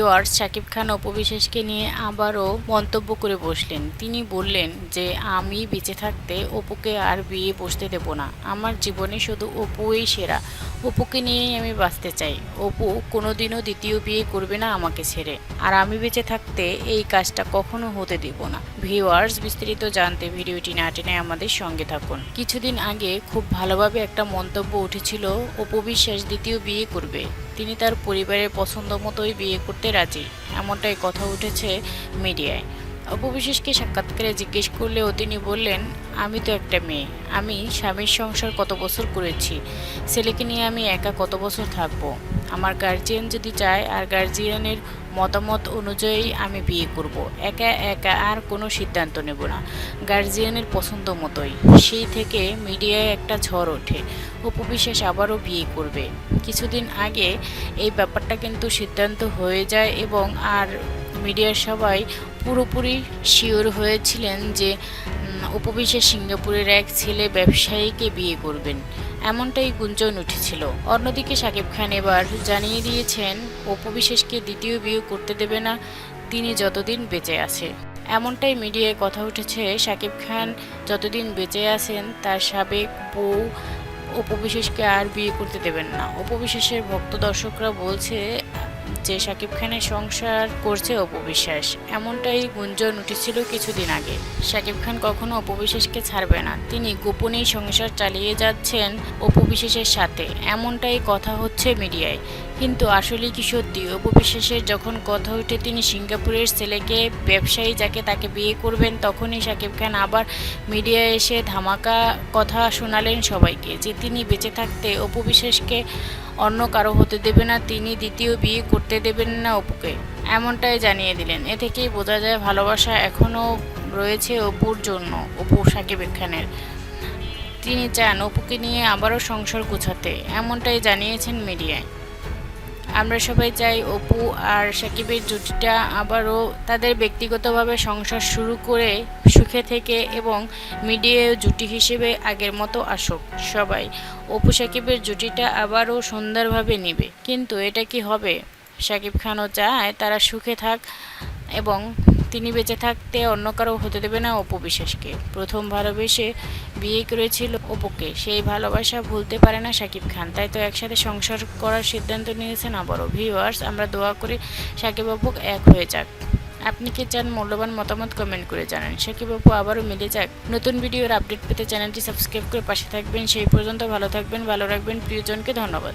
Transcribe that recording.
Viewers Shakib Khan অপবিশ্বাসকে নিয়ে আবারও মন্তব্য করে বসলেন। তিনি বললেন যে, আমি বেঁচে থাকতে অপুকে আর বিয়ে বসতে দেব না। আমার জীবনে শুধু অপুই সেরা। অপুকে নিয়েই আমি বাঁচতে চাই। অপু কোনোদিনও দ্বিতীয় বিয়ে করবে না আমাকে ছেড়ে। আর আমি বেঁচে থাকতে এই কাজটা কখনো হতে দেব না। ভিওয়ার্স বিস্তারিত জানতে ভিডিওটি না টেনে আমাদের সঙ্গে থাকুন। কিছুদিন আগে খুব ভালোভাবে একটা মন্তব্য উঠেছিল, অপু বিশ্বাস দ্বিতীয় বিয়ে করবে। তিনি তার পরিবারের পছন্দ মতোই বিয়ে করতে রাজি। এমনটাই কথা উঠেছে মিডিয়ায়। অপবিশেষকে সাক্ষাৎকারে জিজ্ঞেস করলেও তিনি বললেন, আমি তো একটা মেয়ে। আমি স্বামীর সংসার কত বছর করেছি? ছেলেকে নিয়ে আমি একা কত বছর থাকব? আমার গার্জিয়ান যদি চায় আর গার্জিয়ানের মতামত অনুযায়ী আমি বিয়ে করব। একা একা আর কোনো সিদ্ধান্ত নেব না। গার্জিয়ানের পছন্দ মতোই। সেই থেকে মিডিয়ায় একটা ঝড় ওঠে। উপবিশ্বাস আবারও বিয়ে করবে। কিছুদিন আগে এই ব্যাপারটা কিন্তু সিদ্ধান্ত হয়ে যায় এবং আর মিডিয়ার সবাই পুরোপুরি শিওর হয়েছিলেন যে উম, উপবিশ্বাস সিঙ্গাপুরের এক ছেলে ব্যবসায়ীকে বিয়ে করবেন। এমনটাই গুঞ্জন উঠেছিল। অন্যদিকে শাকিব খান এবার জানিয়ে দিয়েছেন অপবিশেষকে দ্বিতীয় বিয়ে করতে দেবে না, তিনি যতদিন বেঁচে আছে। এমনটাই মিডিয়ায় কথা উঠেছে। শাকিব খান যতদিন বেঁচে আছেন, তার সাবেক বউ অপবিশেষকে আর বিয়ে করতে দেবেন না। অপবিশেষের ভক্ত দর্শকরা বলছে যে শাকিব খানের সংসার করছে অপবিশ্বাস। এমনটাই গুঞ্জন উঠেছিল কিছুদিন আগে। শাকিব খান কখনো অপবিশ্বাসকে ছাড়বে না। তিনি গোপনেই সংসার চালিয়ে যাচ্ছেন অপবিশ্বাসের সাথে। এমনটাই কথা হচ্ছে মিডিয়ায়। কিন্তু আসলে কি সত্যি? অপবিশ্বাসের যখন কথা ওঠে, তিনি সিঙ্গাপুরের ছেলেকে, ব্যবসায়ী যাকে তাকে বিয়ে করবেন, তখনই শাকিব খান আবার মিডিয়ায় এসে ধামাকা কথা শোনালেন সবাইকে যে তিনি বেঁচে থাকতে অপবিশ্বাসকে অন্য কারও হতে দেবে না, তিনি দ্বিতীয় বিয়ে করতে দেবেন না অপুকে। এমনটাই জানিয়ে দিলেন। এ থেকেই বোঝা যায় ভালোবাসা এখনও রয়েছে অপুর জন্য, অপু সাকিব খানের। তিনি চান অপুকে নিয়ে আবারও সংসার গোছাতে, এমনটাই জানিয়েছেন মিডিয়ায়। আমরা সবাই চাই অপু আর সাকিবের জুটিটা আবারও তাদের ব্যক্তিগতভাবে সংসার শুরু করে সুখে থেকে এবং মিডিয়ায় জুটি হিসেবে আগের মতো আসুক সবাই। অপু সাকিবের জুটিটা আবারও সুন্দরভাবে নেবে। কিন্তু এটা কি হবে? সাকিব খানও চায় তারা সুখে থাক এবং তিনি বেঁচে থাকতে অন্য কারও হতে দেবে না অপু বিশ্বাসকে। প্রথম ভালোবেসে বিয়ে করেছিল অপুকে। সেই ভালোবাসা ভুলতে পারে না সাকিব খান। তাই তো একসাথে সংসার করার সিদ্ধান্ত নিয়েছেন আবারও। ভিউয়ার্স আমরা দোয়া করি সাকিব অপু এক হয়ে যাক। আপনি কি চান মূল্যবান মতামত কমেন্ট করে জানান। সাকিব অপু আবারও মিলে যাক। নতুন ভিডিওর আপডেট পেতে চ্যানেলটি সাবস্ক্রাইব করে পাশে থাকবেন। সেই পর্যন্ত ভালো থাকবেন, ভালো রাখবেন। প্রিয়জনকে ধন্যবাদ।